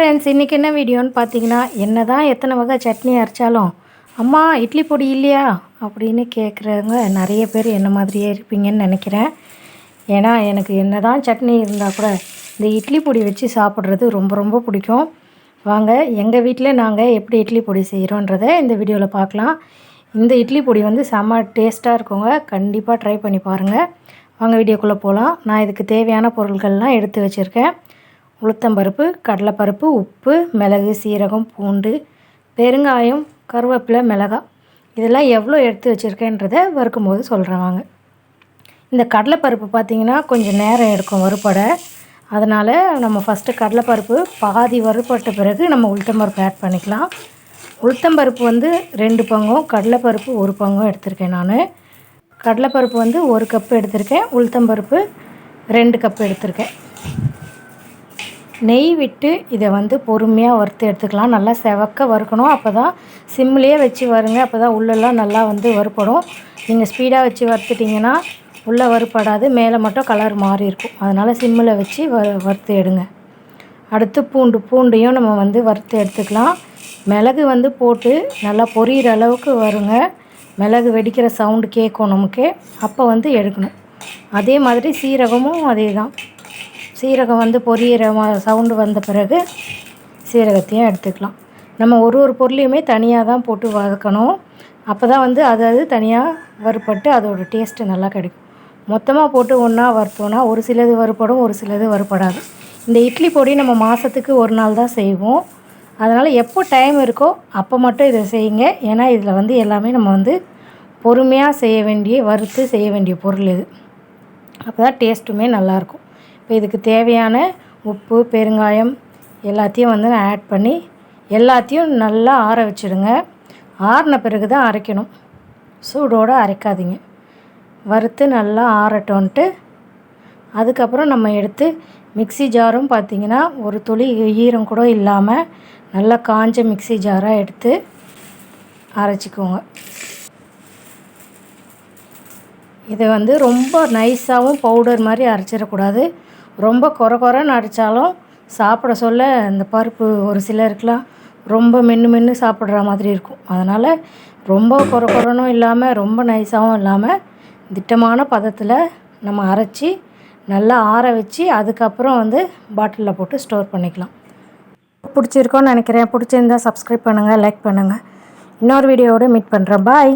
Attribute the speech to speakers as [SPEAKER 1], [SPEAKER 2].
[SPEAKER 1] Friends இன்றைக்கி என்ன வீடியோன்னு பார்த்தீங்கன்னா என்ன தான் எத்தனை வகை சட்னி அரைச்சாலும் அம்மா இட்லி பொடி இல்லையா? அப்படின்னு கேட்குறவங்க நிறைய பேர் என்ன மாதிரியே இருப்பீங்கன்னு நினைக்கிறேன். ஏன்னா எனக்கு என்ன தான் சட்னி இருந்தால் கூட இந்த இட்லி பொடி வச்சு சாப்பிட்றது ரொம்ப ரொம்ப பிடிக்கும். வாங்க எங்கள் வீட்டில் நாங்கள் எப்படி இட்லி பொடி செய்கிறோன்றத இந்த வீடியோவில் பார்க்கலாம் இந்த இட்லி பொடி வந்து செம்ம டேஸ்ட்டாக இருக்குங்க. கண்டிப்பாக ட்ரை பண்ணி பாருங்கள் வாங்க வீடியோக்குள்ளே போகலாம் நான் இதுக்கு தேவையான பொருட்கள்லாம் எடுத்து வச்சுருக்கேன். உளுத்தம்பருப்பு கடலைப்பருப்பு உப்பு மிளகு சீரகம் பூண்டு பெருங்காயம் கருவேப்பிலை மிளகாய். இதெல்லாம் எவ்வளோ எடுத்து வச்சுருக்கேன்றதை வறுக்கும் போது சொல்கிறேன் வாங்க. இந்த கடலைப்பருப்பு பார்த்திங்கன்னா கொஞ்சம் நேரம் எடுக்கும் வறுப்படை. அதனால் நம்ம ஃபஸ்ட்டு கடலைப்பருப்பு பாதி வறுப்பட்ட பிறகு நம்ம உளுத்தம்பருப்பு ஆட் பண்ணிக்கலாம். உளுத்தம்பருப்பு வந்து ரெண்டு பங்கும் கடலைப்பருப்பு ஒரு பங்கும் எடுத்திருக்கேன் நான். கடலைப்பருப்பு வந்து ஒரு கப்பு எடுத்திருக்கேன் உளுத்தம்பருப்பு ரெண்டு கப்பு எடுத்திருக்கேன். நெய் விட்டு இதை வந்து பொறுமையாக வறுத்து எடுத்துக்கலாம். நல்லா செவக்க வறுக்கணும். அப்போ தான் சிம்லேயே வச்சு வருங்க. அப்போ தான் உள்ளெல்லாம் நல்லா வந்து வறுப்படும் நீங்கள் ஸ்பீடாக வச்சு வறுத்துட்டிங்கன்னா உள்ளே வறுப்படாது மேலே மட்டும் கலர் மாறி இருக்கும். அதனால் சிம்மில் வச்சு வ வறுத்து எடுங்க. அடுத்து பூண்டு பூண்டையும் நம்ம வந்து வறுத்து எடுத்துக்கலாம். மிளகு வந்து போட்டு நல்லா பொரியிற அளவுக்கு வருங்க. மிளகு வெடிக்கிற சவுண்டு கேட்கும் நமக்கு. அப்போ வந்து எடுக்கணும். அதே மாதிரி சீரகமும் அதே தான் சீரகம் வந்து பொரியிற சவுண்டு வந்த பிறகு சீரகத்தையும் எடுத்துக்கலாம். நம்ம ஒரு ஒரு பொருளையுமே தனியாக தான் போட்டு வதக்கணும். அப்போ தான் வந்து அது அது தனியாக வறுப்பட்டு அதோடய டேஸ்ட்டு நல்லா கிடைக்கும். மொத்தமாக போட்டு ஒன்றா வறுத்தோன்னா ஒரு சிலது வறுப்படும் ஒரு சிலது வறுப்படாது இந்த இட்லி பொடி நம்ம மாதத்துக்கு ஒரு நாள் தான் செய்வோம். அதனால் எப்போ டைம் இருக்கோ அப்போ மட்டும் இதை செய்யுங்க. ஏன்னா இதில் வந்து எல்லாமே நம்ம வந்து பொறுமையாக செய்ய வேண்டிய வறுத்து செய்ய வேண்டிய பொருள் இது. அப்போ தான் டேஸ்ட்டுமே நல்லாயிருக்கும் இப்போ இதுக்கு தேவையான உப்பு பெருங்காயம் எல்லாத்தையும் வந்து நான் ஆட் பண்ணி எல்லாத்தையும் நல்லா ஆற வச்சுடுங்க. ஆறின பிறகு தான் அரைக்கணும். சூடோடு அரைக்காதீங்க. வறுத்து நல்லா ஆறட்டோன்ட்டு அதுக்கப்புறம் நம்ம எடுத்து மிக்சி ஜாரும் பார்த்திங்கன்னா ஒரு துளி ஈரம் கூட இல்லாமல் நல்லா காஞ்ச மிக்சி ஜாராக எடுத்து அரைச்சிக்கோங்க. இதை வந்து ரொம்ப நைஸாகவும் பவுடர் மாதிரி அரைச்சிடக்கூடாது. ரொம்ப குறை குறைன்னு அடித்தாலும் சாப்பிட சொல்ல இந்த பருப்பு ஒரு சிலருக்குலாம் ரொம்ப மென்று மென்று சாப்பிட்ற மாதிரி இருக்கும். அதனால் ரொம்ப குறை குறைனும் இல்லாமல் ரொம்ப நைஸாகவும் இல்லாமல் திட்டமான பதத்தில் நம்ம அரைச்சி நல்லா ஆற வச்சு அதுக்கப்புறம் வந்து பாட்டிலில் போட்டு ஸ்டோர் பண்ணிக்கலாம். பிடிச்சிருக்கோன்னு நினைக்கிறேன். பிடிச்சிருந்தா சப்ஸ்கிரைப் பண்ணுங்கள் லைக் பண்ணுங்கள் இன்னொரு வீடியோவோட மீட் பண்ணுறேன் பாய்.